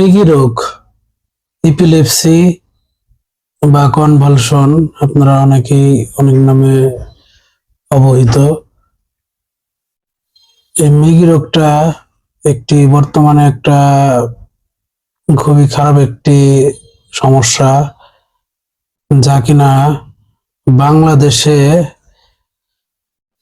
মৃগী রোগ ইপিলেপসি বা কনভালশন আপনারা অনেকেই অনেক নামে অবহিত। এই মৃগী রোগটা একটি বর্তমানে একটা খুবই খারাপ একটি সমস্যা, যা কিনা বাংলাদেশে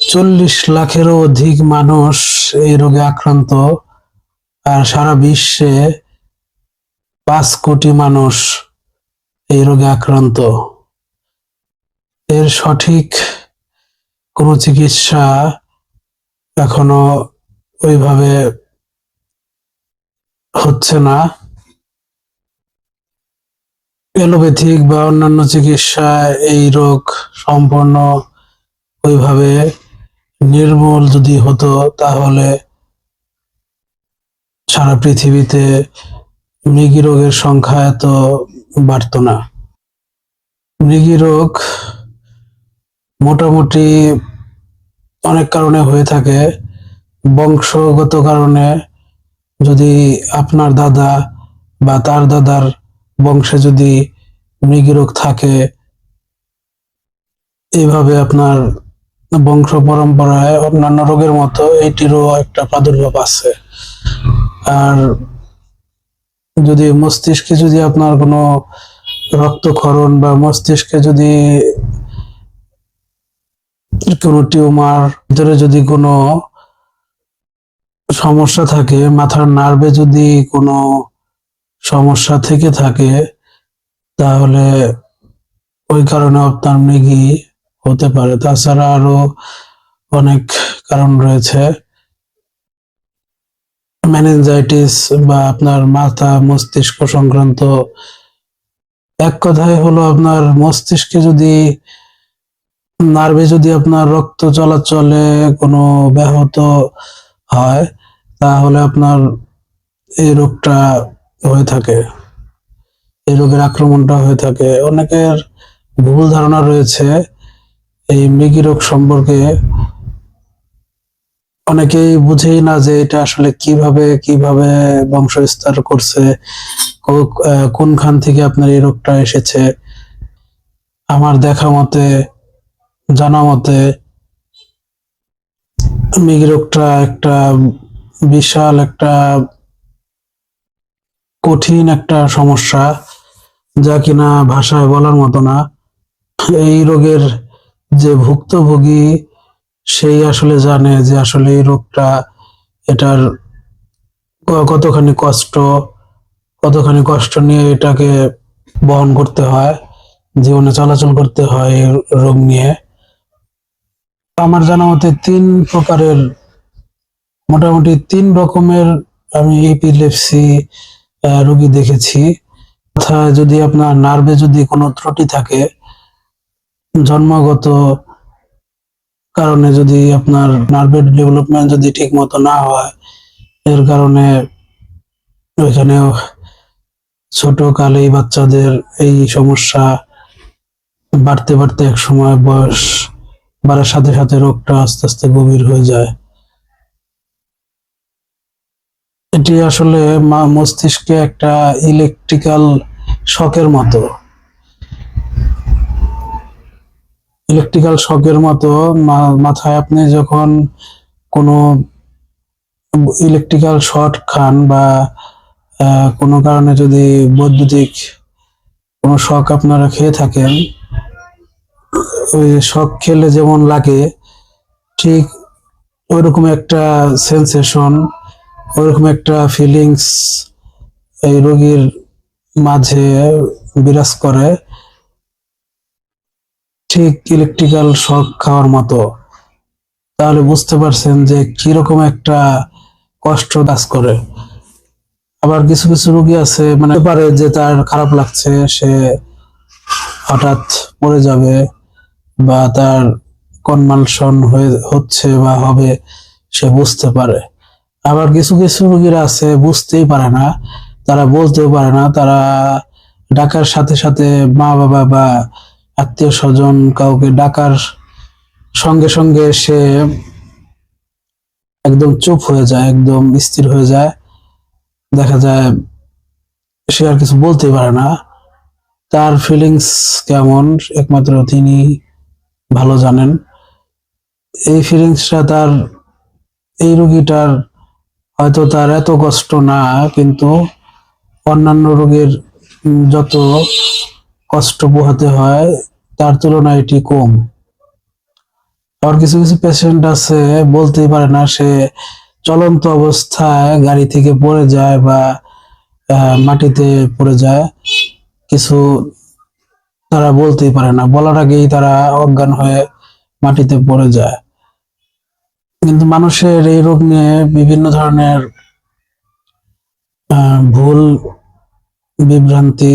চল্লিশ লাখেরও অধিক মানুষ এই রোগে আক্রান্ত, আর সারা বিশ্বে পাঁচ কোটি মানুষ এই রোগে আক্রান্ত। এর সঠিক কোনো চিকিৎসা এখনও ওইভাবে হচ্ছে না। এলোপ্যাথিক বা অন্যান্য চিকিৎসা এই রোগ সম্পূর্ণ ওইভাবে নির্মূল যদি হতো, তাহলে সারা পৃথিবীতে মৃগী রোগের সংখ্যা এত বাড়তো না। মৃগী রোগ মোটামুটি অনেক কারণে হয়ে থাকে। বংশগত কারণে যদি আপনার দাদা বা তার দাদার বংশে যদি মৃগী রোগ থাকে এইভাবে আপনার বংশ পরম্পরায় অন্যান্য রোগের মতো এটিরও একটা প্রাদুর্ভাব আছে। আর যদি মস্তিষ্কে যদি আপনার কোনো রক্তক্ষরণ বা মস্তিষ্কে যদি কোনো টিউমার, ভিতরে যদি কোনো সমস্যা থাকে, মাথার নার্ভে যদি কোনো সমস্যা থেকে থাকে, তাহলে ওই কারণে আপনার মৃগী হতে পারে। তাছাড়া আরও অনেক কারণ রয়েছে। মেনেঞ্জাইটিস বা আপনার মাথা মস্তিষ্ক সংক্রান্ত, এক কথায় হলো আপনার মস্তিষ্কে যদি, নার্ভে যদি আপনার রক্ত চলাচলে কোনো ব্যাহত হয়, তাহলে আপনার এই রোগটা হয়ে থাকে। এই রোগের আক্রমণটা হয়ে থাকে। অনেকের ভুল ধারণা রয়েছে এই মৃগী রোগ সম্পর্কে। অনেকেই বুঝেই না যে এটা আসলে কীভাবে কীভাবে বংশবিস্তার করছে আহ, কোনখান থেকে আপনার এই রোগটা এসেছে। আমার দেখা মতে জানা মতে মৃগী রোগটা একটা বিশাল একটা কঠিন একটা সমস্যা যা কিনা ভাষায় বলার মতো না। এই রোগের যে ভুক্তভোগী সেই আসলে জানে যে আসলে এই রোগটা, এটার কতখানি কষ্ট কতখানি কষ্ট নিয়ে এটাকে বহন করতে হয়, জীবনে চলাচল করতে হয় এই রোগ নিয়ে। আমার জানা মতে তিন প্রকারের, মোটামুটি তিন রকমের আমি এপিলেপসি রোগী দেখেছি। যদি আপনার নার্ভে যদি কোনো ত্রুটি থাকে, জন্মগত কারণে যদি আপনার নার্ভের ডেভেলপমেন্ট যদি ঠিক মতো না হয়, এর কারণে ওইখানেও ছোট কালেই বাচ্চাদের এই সমস্যা বাড়তে বাড়তে এক সময় বয়স বাড়ার সাথে সাথে রোগটা আস্তে আস্তে গভীর হয়ে যায়। এটি আসলে মস্তিষ্কে একটা ইলেকট্রিক্যাল শখের মতো। ইলেকট্রিক্যাল শকের মতো মাথায় আপনি যখন কোনো ইলেকট্রিক্যাল শর্ট খান বা কোনো কারণে যদি বৈদ্যুতিক কোনো শক আপনারা খেয়ে থাকেন, ওই শক খেলে যেমন লাগে, ঠিক ওইরকম একটা সেন্সেশন ওইরকম একটা ফিলিংস এই রোগীর মাঝে বিরাজ করে। ঠিক ইলেকট্রিক্যাল শক খাওয়ার মতো। তাহলে বুঝতে পারছেন যে কীরকম একটা কষ্ট কাজ করে। আবার কিছু কিছু রোগী আছে মানে পারে যে তার খারাপ লাগছে, সে হঠাৎ পড়ে যাবে বা তার কনমালশন হয়ে, হচ্ছে বা হবে, সে বুঝতে পারে। আবার কিছু কিছু রোগীরা আছে, বুঝতেই পারে না, তারা বলতেও পারে না, তারা ডাকার সাথে সাথে মা বাবা বা আত্মীয় স্বজন কাউকে ডাকার সঙ্গে সঙ্গে সে একদম চুপ হয়ে যায়, একদম স্থির হয়ে যায়। দেখা যায় সে আর কিছু বলতে পারে না। তার ফিলিংস কেমন, একমাত্র তিনি ভালো জানেন। এই ফিলিংসটা তার, এই রুগীটার হয়তো তার এত কষ্ট না, কিন্তু অন্যান্য রোগীর যত কষ্ট পোহাতে হয়, তার তুলনায় এটি কম। আবার কিছু কিছু পেশেন্ট আছে, বলতেই পারে না সে চলন্ত অবস্থায় গাড়ি থেকে পড়ে যায় বা মাটিতে পড়ে যায়। কিছু তারা বলতেই পারে না। বলার আগেই তারা অজ্ঞান হয়ে মাটিতে পড়ে যায়। কিন্তু মানুষের এই রোগ নিয়ে বিভিন্ন ধরনের ভুল, বিভ্রান্তি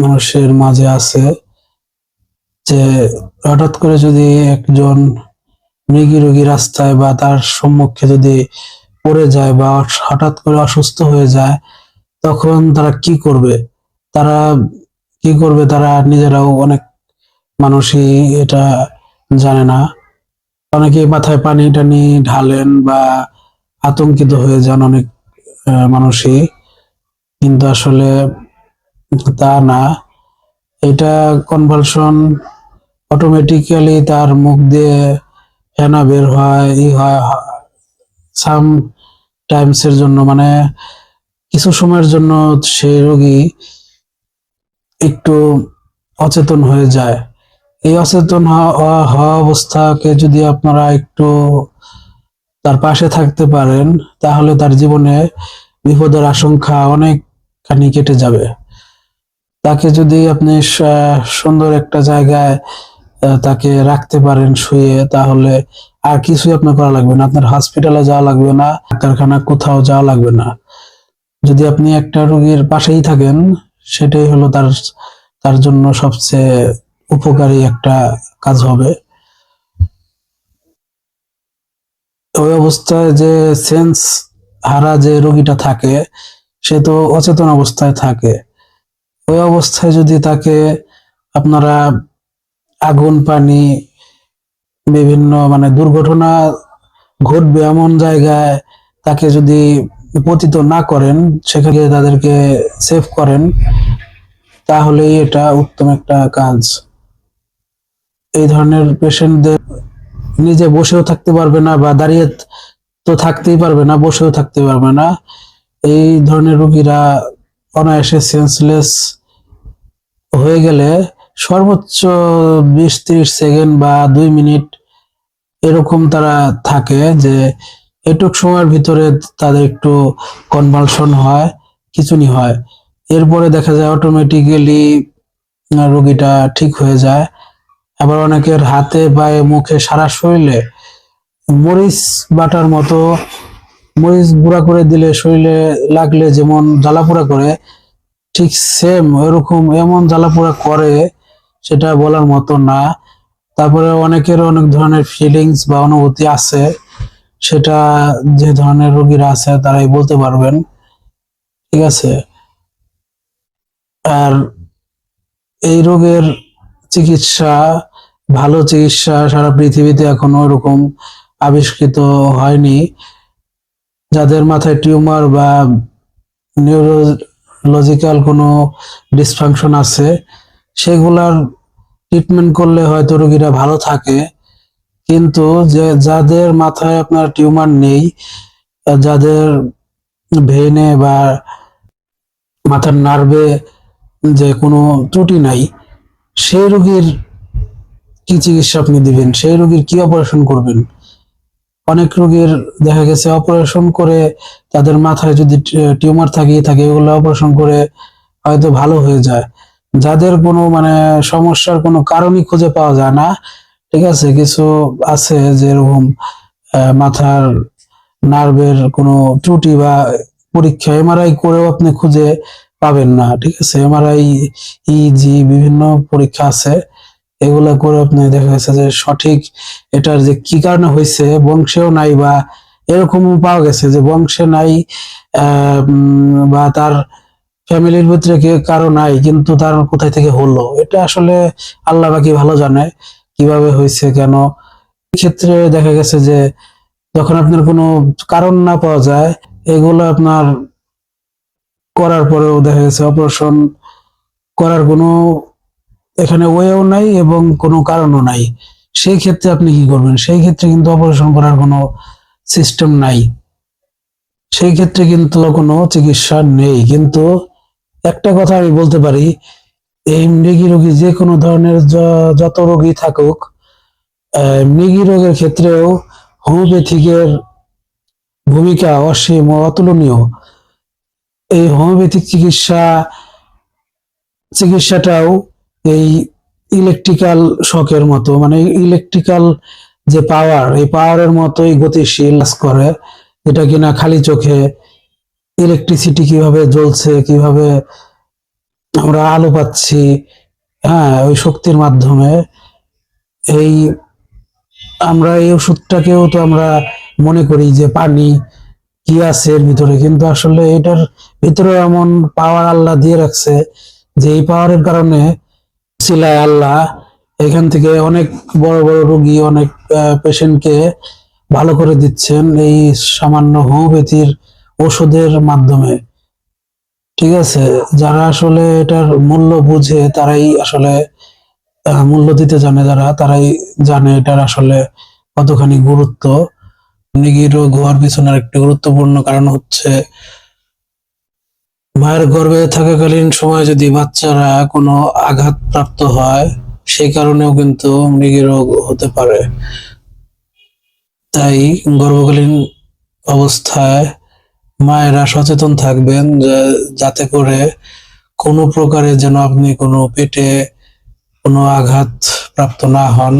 মানুষের মাঝে আছে যে হঠাৎ করে যদি একজন মৃগী রোগী রাস্তায় বা তার সম্মুখে যদি পড়ে যায় বা হঠাৎ করে অসুস্থ হয়ে যায়, তখন তারা কি করবে? তারা কি করবে? তারা নিজেরাও অনেক মানুষই এটা জানে না। অনেকে মাথায় পানি টানি ঢালেন বা আতঙ্কিত হয়ে যান অনেক মানুষই। কিন্তু আসলে তা না। এটা কনভালশন অটোমেটিক্যালি তার মুখ দিয়ে ফেনা বের হয়, ই হয় সাম টাইমস এর জন্য। মানে কিছু সময়ের জন্য সেই রোগী একটু অচেতন হয়ে যায়। এই অচেতন হওয়া অবস্থাকে যদি আপনারা একটু তার পাশে থাকতে পারেন, তাহলে তার জীবনে বিপদের আশঙ্কা অনেকখানি কেটে যাবে। তাকে যদি আপনি সুন্দর একটা জায়গায় তাকে রাখতে পারেন শুয়ে, তাহলে আর কিছুই আপনার করা লাগবে না। আপনার হসপিটালে যাওয়া লাগবে না কারখানা কোথাও যাওয়া লাগবে না। যদি আপনি একটা রোগীর পাশেই থাকেন, সেটাই হলো তার তার জন্য সবচেয়ে উপকারী একটা কাজ হবে। ওই অবস্থায় যে সেন্স হারা যে রোগীটা থাকে, সে তো অচেতন অবস্থায় থাকে। ওই অবস্থায় যদি তাকে আপনারা আগুন, পানি, বিভিন্ন মানে দুর্ঘটনা ঘটবে এমন জায়গায় তাকে যদি পতিত না করেন, সেখানে তাদেরকে সেভ করেন, তাহলেই এটা উত্তম একটা কাজ। এই ধরনের পেশেন্টদের নিজে বসেও থাকতে পারবে না বা দাঁড়িয়ে তো থাকতেই পারবে না, বসেও থাকতে পারবে না। এই ধরনের রোগীরা অনায়াসে সেন্সলেস হয়ে গেলে সর্বোচ্চ বিশ ত্রিশ সেকেন্ড বা দুই মিনিট এরকম তারা থাকে যে এটুক সময়ের ভিতরে তাদের একটু কনভালশন হয়, খিচুনি হয়। এরপরে দেখা যায় অটোমেটিক্যালি রোগীটা ঠিক হয়ে যায়। আবার অনেকের হাতে পায়ে মুখে সারা শরীরে মরিচ বাটার মতো মরিচ গুঁড়া করে দিলে শরীরে লাগলে যেমন জ্বালাপোড়া করে, ঠিক সেম ওইরকম এমন জ্বালাপোড়া করে সেটা বলার মতো না। তারপরে অনেকের অনেক ধরনের ফিলিংস বা অনুভূতি আছে, সেটা যে ধরনের রোগীরা আছে তারাই বলতে পারবেন। ঠিক আছে? আর এই রোগের চিকিৎসা, ভালো চিকিৎসা সারা পৃথিবীতে এখনও ওরকম আবিষ্কৃত হয়নি। যাদের মাথায় টিউমার বা নিউরোলজিক্যাল কোনো ডিসফাংশন আছে, সেগুলার ট্রিটমেন্ট করলে হয়তো রোগীরা ভালো থাকে। কিন্তু যে, যাদের মাথায় আপনার টিউমার নেই যাদের ভেনে বা মাথার নার্ভে যে কোনো ত্রুটি নাই, সেই রোগীর কি চিকিৎসা আপনি দিবেন? সেই রোগীর কি অপারেশন করবেন? অনেক রোগীর দেখা গেছে অপারেশন করে তাদের মাথায় যদি টিউমার থাকিয়ে থাকে এগুলো অপারেশন করে হয়তো ভালো হয়ে যায়। যাদের কোনো মানে সমস্যার কোনো কারণই খুঁজে পাওয়া যায় না, ঠিক আছে? কিছু আছে যেরকম মাথার নার্ভের কোনো ত্রুটি বা পরীক্ষা এমআরআই করেও আপনি খুঁজে পাবেন না, ঠিক আছে? এমআরআই ইজি বিভিন্ন পরীক্ষা আছে। এগুলা করে আপনি দেখা গেছে যে সঠিক এটার যে কি কারণে হয়েছে, বংশেও নাই বা এরকম পাওয়া গেছে যে বংশে নাই বা তার ফ্যামিলির ভিতরে কে কারও নাই, কিন্তু তার কোথায় থেকে হলো? এটা আসলে আল্লাহ বাকি ভালো জানে কীভাবে হয়েছে, কেন? ক্ষেত্রে দেখা গেছে যে যখন আপনার কোনো কারণ না পাওয়া যায়, এগুলো আপনার করার পরেও দেখা গেছে অপারেশন করার কোনো এখানে ওয়েও নাই এবং কোনো কারণও নাই। সেই ক্ষেত্রে আপনি কি করবেন? সেই ক্ষেত্রে কিন্তু অপারেশন করার কোনো সিস্টেম নাই। সেই ক্ষেত্রে কিন্তু কোনো চিকিৎসা নেই। কিন্তু একটা কথা আমি বলতে পারি, এই মৃগী রোগী যে কোনো ধরনের যত রোগী থাকুক মৃগী রোগের ক্ষেত্রেও হোমিওপ্যাথিকের ভূমিকা অসীম ও অতুলনীয়। এই হোমিওপ্যাথিক চিকিৎসা, চিকিৎসাটাও এই ইলেকট্রিক্যাল শকের মতো মানে ইলেকট্রিক্যাল যে পাওয়ার এই পাওয়ারের মতোই গতিশীল করে। যেটা কিনা খালি চোখে ইলেকট্রিসিটি কীভাবে জ্বলছে, কীভাবে আমরা আলো পাচ্ছি হ্যাঁ ওই শক্তির মাধ্যমে। এই আমরা এই ওষুধটাকেও তো আমরা মনে করি যে পানি কি আছে এর ভিতরে, কিন্তু আসলে এটার ভিতরে এমন পাওয়ার আল্লাহ দিয়ে রাখছে যে এই পাওয়ারের কারণে সিলায় আল্লাহ, এখান থেকে অনেক বড় বড় রোগী, অনেক পেশেন্টকে ভালো করে দিচ্ছেন এই সামান্য হোমিওপ্যাথির ওষুধের মাধ্যমে। ঠিক আছে? যারা আসলে এটার মূল্য বুঝে, তারাই আসলে মূল্য দিতে জানে যারা, তারাই জানে এটার আসলে কতখানি গুরুত্ব। মৃগী রোগ হওয়ার পিছনের একটি গুরুত্বপূর্ণ কারণ হচ্ছে মায়ের গর্ভে থাকাকালীন সময় যদি বাচ্চারা কোনো আঘাত প্রাপ্ত হয়, সেই কারণেও কিন্তু মৃগী রোগ হতে পারে। তাই গর্ভকালীন অবস্থায় মায়েরা সচেতন থাকবেন যাতে করে কোনো প্রকারে যেন আপনি কোনো পেটে কোনো আঘাত প্রাপ্ত না হন।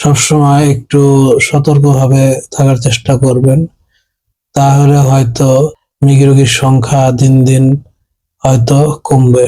সবসময় একটু সতর্কভাবে থাকার চেষ্টা করবেন। তাহলে হয়তো মৃগী রোগীর সংখ্যা দিন দিন হয়তো কমবে।